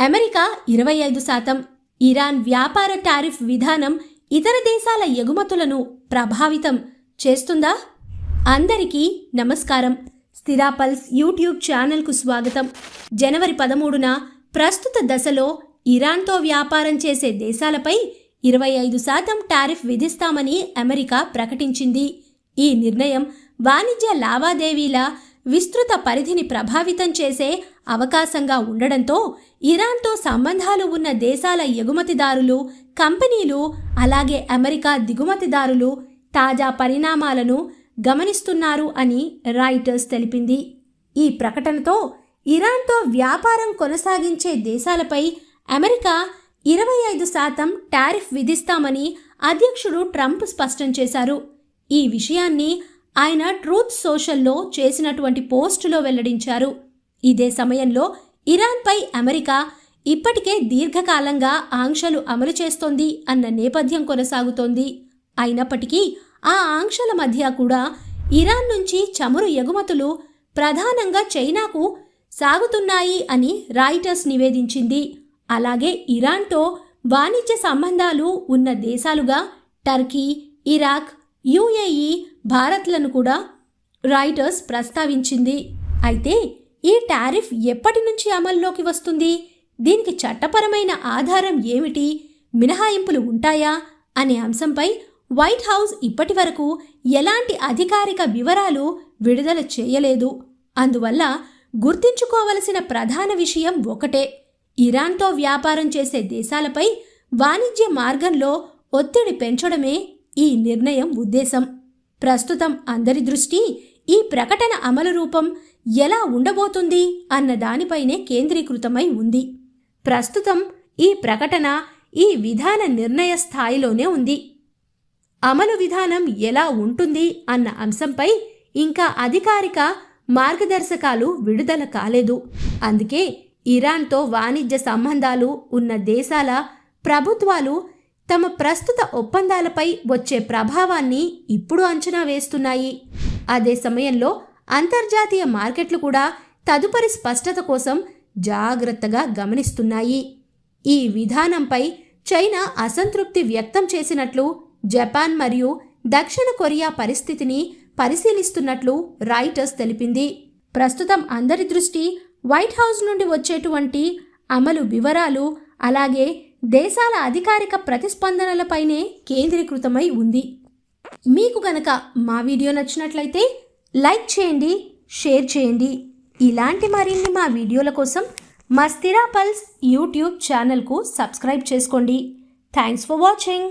America ఇరవై ఐదు శాతం ఇరాన్ వ్యాపార టారిఫ్ విధానం ఇతర దేశాల ఎగుమతులను ప్రభావితం చేస్తుందా? అందరికీ నమస్కారం. స్థిరాపల్స్ యూట్యూబ్ ఛానల్కు స్వాగతం. జనవరి పదమూడున ప్రస్తుత దశలో ఇరాన్తో వ్యాపారం చేసే దేశాలపై ఇరవై ఐదు శాతం టారిఫ్ విధిస్తామని అమెరికా ప్రకటించింది. ఈ నిర్ణయం వాణిజ్య లావాదేవీల విస్తృత పరిధిని ప్రభావితం చేసే అవకాశంగా ఉండడంతో ఇరాన్తో సంబంధాలు ఉన్న దేశాల ఎగుమతిదారులు కంపెనీలు అలాగే అమెరికా దిగుమతిదారులు తాజా పరిణామాలను గమనిస్తున్నారు అని రాయిటర్స్ తెలిపింది. ఈ ప్రకటనతో ఇరాన్తో వ్యాపారం కొనసాగించే దేశాలపై అమెరికా ఇరవై ఐదు శాతం టారిఫ్ విధిస్తామని అధ్యక్షుడు ట్రంప్ స్పష్టం చేశారు. ఈ విషయాన్ని ఆయన ట్రూత్ సోషల్లో చేసినటువంటి పోస్టులో వెల్లడించారు. ఇదే సమయంలో ఇరాన్పై అమెరికా ఇప్పటికే దీర్ఘకాలంగా ఆంక్షలు అమలు చేస్తోంది అన్న నేపథ్యం కొనసాగుతోంది. అయినప్పటికీ ఆ ఆంక్షల మధ్య కూడా ఇరాన్ నుంచి చమురు ఎగుమతులు ప్రధానంగా చైనాకు సాగుతున్నాయి అని రాయిటర్స్ నివేదించింది. అలాగే ఇరాన్తో వాణిజ్య సంబంధాలు ఉన్న దేశాలుగా టర్కీ ఇరాక్ యుఏఈ భారత్లను కూడా రాయిటర్స్ ప్రస్తావించింది. అయితే ఈ టారిఫ్ ఎప్పటి నుంచి అమల్లోకి వస్తుంది? దీనికి చట్టపరమైన ఆధారం ఏమిటి? మినహాయింపులు ఉంటాయా? అనే అంశంపై వైట్ హౌస్ ఇప్పటి వరకు ఎలాంటి అధికారిక వివరాలు విడుదల చేయలేదు. అందువల్ల గుర్తుంచుకోవలసిన ప్రధాన విషయం ఒకటే. ఇరాన్తో వ్యాపారం చేసే దేశాలపై వాణిజ్య మార్గంలో ఒత్తిడి పెంచడమే ఈ నిర్ణయం ఉద్దేశం. ప్రస్తుతం అందరి దృష్టి ఈ ప్రకటన అమలు రూపం ఎలా ఉండబోతుంది అన్న దానిపైనే కేంద్రీకృతమై ఉంది. ప్రస్తుతం ఈ ప్రకటన ఈ విధాన నిర్ణయ స్థాయిలోనే ఉంది. అమలు విధానం ఎలా ఉంటుంది అన్న అంశంపై ఇంకా అధికారిక మార్గదర్శకాలు విడుదల కాలేదు. అందుకే ఇరాన్తో వాణిజ్య సంబంధాలు ఉన్న దేశాల ప్రభుత్వాలు తమ ప్రస్తుత ఒప్పందాలపై వచ్చే ప్రభావాన్ని ఇప్పుడు అంచనా వేస్తున్నాయి. అదే సమయంలో అంతర్జాతీయ మార్కెట్లు కూడా తదుపరి స్పష్టత కోసం జాగ్రత్తగా గమనిస్తున్నాయి. ఈ విధానంపై చైనా అసంతృప్తి వ్యక్తం చేసినట్లు జపాన్ మరియు దక్షిణ కొరియా పరిస్థితిని పరిశీలిస్తున్నట్లు రాయిటర్స్ తెలిపింది. ప్రస్తుతం అందరి దృష్టి వైట్ హౌస్ నుండి వచ్చేటువంటి అమలు వివరాలు అలాగే దేశాల అధికారిక ప్రతిస్పందనలపైనే కేంద్రీకృతమై ఉంది. మీకు గనక మా వీడియో నచ్చినట్లయితే లైక్ చేయండి షేర్ చేయండి. ఇలాంటి మరిన్ని మా వీడియోల కోసం మా స్థిరా పల్స్ యూట్యూబ్ ఛానల్కు సబ్స్క్రైబ్ చేసుకోండి. Thanks for watching.